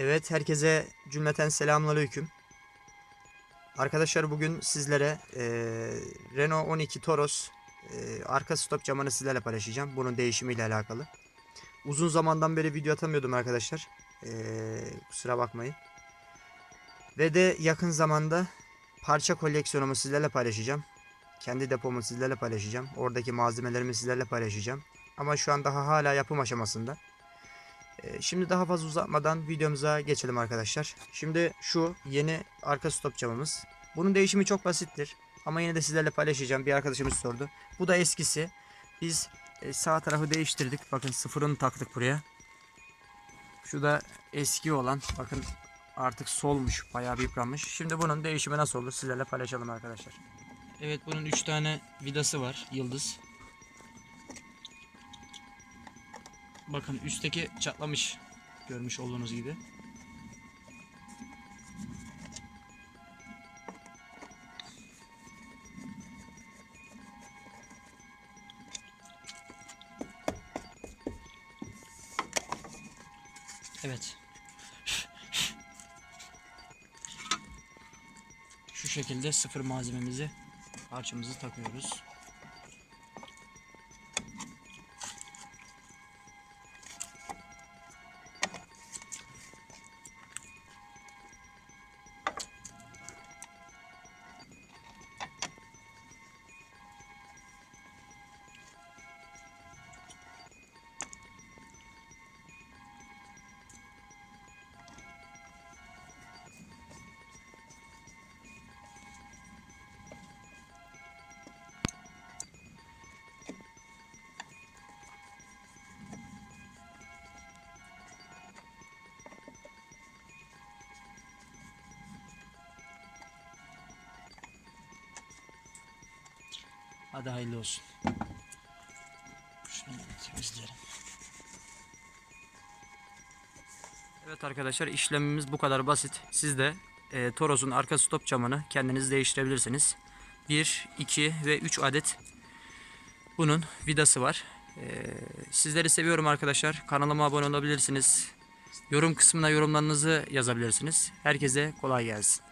Evet, herkese cümleten selamünaleyküm. Arkadaşlar bugün sizlere eee, Renault 12 Toros eee, arka stop camını sizlerle paylaşacağım. Bunun değişimiyle alakalı. Uzun zamandan beri video atamıyordum arkadaşlar. Eee, kusura bakmayın. Ve de yakın zamanda parça koleksiyonumu sizlerle paylaşacağım. Kendi depomu sizlerle paylaşacağım. Oradaki malzemelerimi sizlerle paylaşacağım. Ama şu an daha hala yapım aşamasında. Ee, Şimdi daha fazla uzatmadan videomuza geçelim arkadaşlar. Şimdi şu yeni arka stop camımız. Bunun değişimi çok basittir. Ama yine de sizlerle paylaşacağım. Bir arkadaşımız sordu. Bu da eskisi. Biz e, sağ tarafı değiştirdik. Bakın sıfırını taktık buraya. Şu da eski olan. Bakın artık solmuş. Bayağı bir yıpranmış. Şimdi bunun değişimi nasıl olur sizlerle paylaşalım arkadaşlar. Evet bunun 3 tane vidası var. Yıldız. Bakın üstteki çatlamış. Görmüş olduğunuz gibi. Evet. Şu şekilde sıfır malzememizi parçamızı takıyoruz. Hadi hayırlı olsun. Şunu temizleyelim. Evet arkadaşlar işlemimiz bu kadar basit. Siz de e, Toros'un arka stop camını kendiniz değiştirebilirsiniz. 1, 2 ve 3 adet bunun vidası var. E, sizleri seviyorum arkadaşlar. Kanalıma abone olabilirsiniz. Yorum kısmına yorumlarınızı yazabilirsiniz. Herkese kolay gelsin.